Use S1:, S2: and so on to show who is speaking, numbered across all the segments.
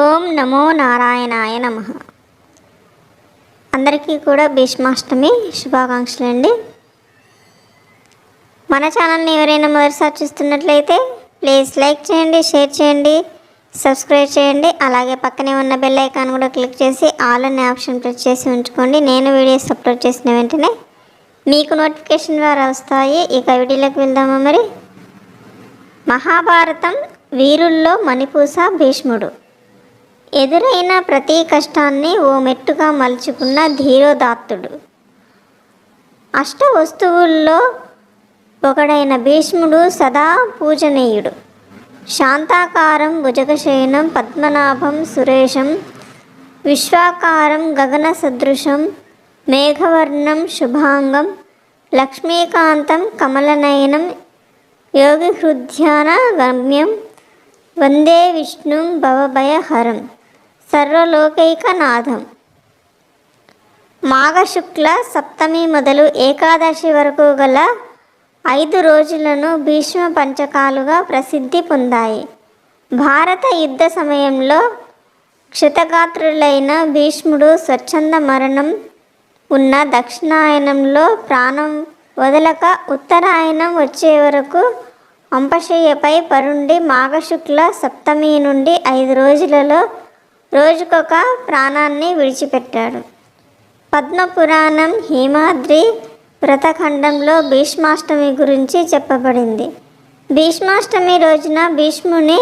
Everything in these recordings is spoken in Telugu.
S1: ఓం నమో నారాయణాయ నమ. అందరికీ కూడా భీష్మాష్టమి శుభాకాంక్షలు అండి మన ఛానల్ని ఎవరైనా మొదటిసారి చూస్తున్నట్లయితే ప్లీజ్ లైక్ చేయండి షేర్ చేయండి సబ్స్క్రైబ్ చేయండి అలాగే పక్కనే ఉన్న బెల్ ఐకాన్ కూడా క్లిక్ చేసి ఆల్ అనే ఆప్షన్ ప్రెస్ చేసి ఉంచుకోండి. నేను వీడియోస్ అప్లోడ్ చేసిన వెంటనే మీకు నోటిఫికేషన్ ద్వారా వస్తాయి. ఇక వీడియోలోకి వెళ్దామా మరి? మహాభారతం వీరుల్లో మణిపూస భీష్ముడు. ఎదురైన ప్రతి కష్టాన్ని ఓ మెట్టుగా మలుచుకున్న ధీరోదాత్తుడు. అష్ట వస్తువుల్లో ఒకడైన భీష్ముడు సదా పూజనీయుడు. శాంతాకారం భుజగశయనం పద్మనాభం సురేశం విశ్వాకారం గగన సదృశం మేఘవర్ణం శుభాంగం లక్ష్మీకాంతం కమలనయనం యోగి హృద్యాన గమ్యం వందే విష్ణుం భవభయహరం. సర్వలోకైకనాథం. మాఘశుక్ల సప్తమి మొదలు ఏకాదశి వరకు గల ఐదు రోజులను భీష్మ పంచకాలుగా ప్రసిద్ధి పొందాయి. భారత యుద్ధ సమయంలో క్షతగాత్రులైన భీష్ముడు స్వచ్ఛంద మరణం ఉన్న దక్షిణాయనంలో ప్రాణం వదలక ఉత్తరాయణం వచ్చే వరకు అంపశయ్యపై పరుండి మాఘశుక్ల సప్తమి నుండి ఐదు రోజులలో రోజుకొక ప్రాణాన్ని విడిచిపెట్టాడు. పద్మపురాణం హేమాద్రి వ్రతఖండంలో భీష్మాష్టమి గురించి చెప్పబడింది. భీష్మాష్టమి రోజున భీష్ముని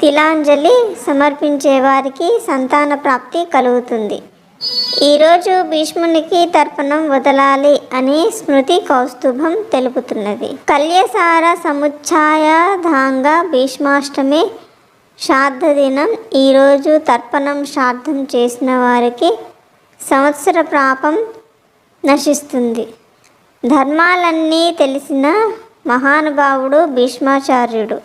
S1: తిలాంజలి సమర్పించే వారికి సంతాన ప్రాప్తి కలుగుతుంది. ఈరోజు భీష్మునికి తర్పణం వదలాలి అని స్మృతి కౌస్తుభం తెలుపుతున్నది. కల్యసార సముచ్ఛాయాధాంగా భీష్మాష్టమి శ్రాద్ధ దినం. ఈరోజు తర్పణం శ్రాద్ధం చేసిన వారికి సంవత్సర ప్రాపం నశిస్తుంది. ధర్మాలన్నీ తెలిసిన మహానుభావుడు భీష్మాచార్యుడు.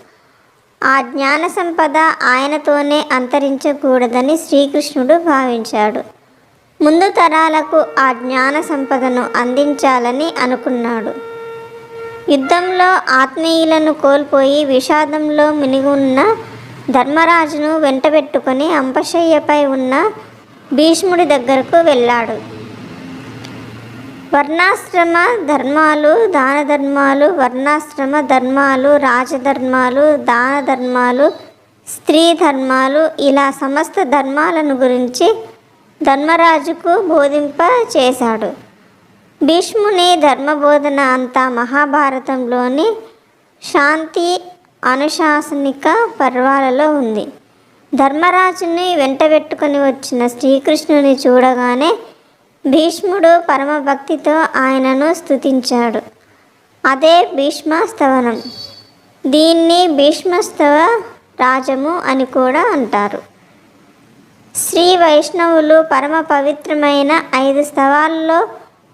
S1: ఆ జ్ఞాన సంపద ఆయనతోనే అంతరించకూడదని శ్రీకృష్ణుడు భావించాడు. ముందు తరాలకు ఆ జ్ఞాన సంపదను అందించాలని అనుకున్నాడు. యుద్ధంలో ఆత్మీయులను కోల్పోయి విషాదంలో మునిగి ఉన్న ధర్మరాజును వెంటబెట్టుకుని అంపశయ్యపై ఉన్న భీష్ముడి దగ్గరకు వెళ్ళాడు. వర్ణాశ్రమ ధర్మాలు దాన ధర్మాలు వర్ణాశ్రమ ధర్మాలు రాజధర్మాలు దాన ధర్మాలు స్త్రీ ధర్మాలు ఇలా సమస్త ధర్మాలను గురించి ధర్మరాజుకు బోధింప చేశాడు. భీష్ముని ధర్మబోధన అంతా మహాభారతంలోని శాంతి అనుశాసనిక పర్వాలలో ఉంది. ధర్మరాజుని వెంటబెట్టుకుని వచ్చిన శ్రీకృష్ణుని చూడగానే భీష్ముడు పరమభక్తితో ఆయనను స్తుతించాడు. అదే భీష్మస్తవనం. దీన్ని భీష్మస్తవ రాజము అని కూడా అంటారు. శ్రీ వైష్ణవులు పరమ పవిత్రమైన ఐదు స్తవాల్లో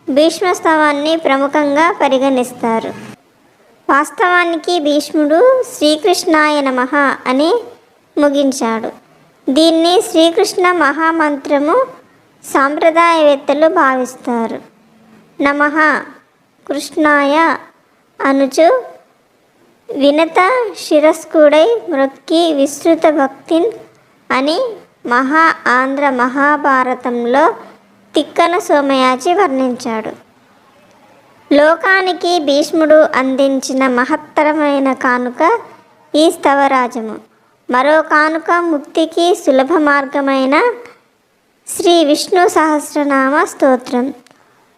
S1: భీష్మస్తవాన్ని ప్రముఖంగా పరిగణిస్తారు. వాస్తవానికి భీష్ముడు శ్రీకృష్ణాయ నమః అని ముగించాడు. దీన్ని శ్రీకృష్ణ మహామంత్రము సాంప్రదాయవేత్తలు భావిస్తారు. నమ కృష్ణాయ అనుచు వినత శిరస్కుడై మృక్కి విస్తృత భక్తిన్ అని మహా ఆంధ్ర మహాభారతంలో తిక్కన సోమయాజి వర్ణించాడు. లోకానికి భీష్ముడు అందించిన మహత్తరమైన కానుక ఈ స్థవరాజము మరో కానుక ముక్తికి సులభ మార్గమైన శ్రీ విష్ణు సహస్రనామ స్తోత్రం.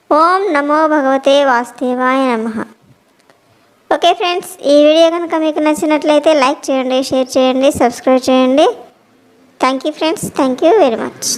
S1: ఓం నమో భగవతే వాసుదేవాయ నమ. ఓకే ఫ్రెండ్స్ ఈ వీడియో కనుక మీకు నచ్చినట్లయితే లైక్ చేయండి షేర్ చేయండి సబ్స్క్రైబ్ చేయండి. Thank you friends thank you very much.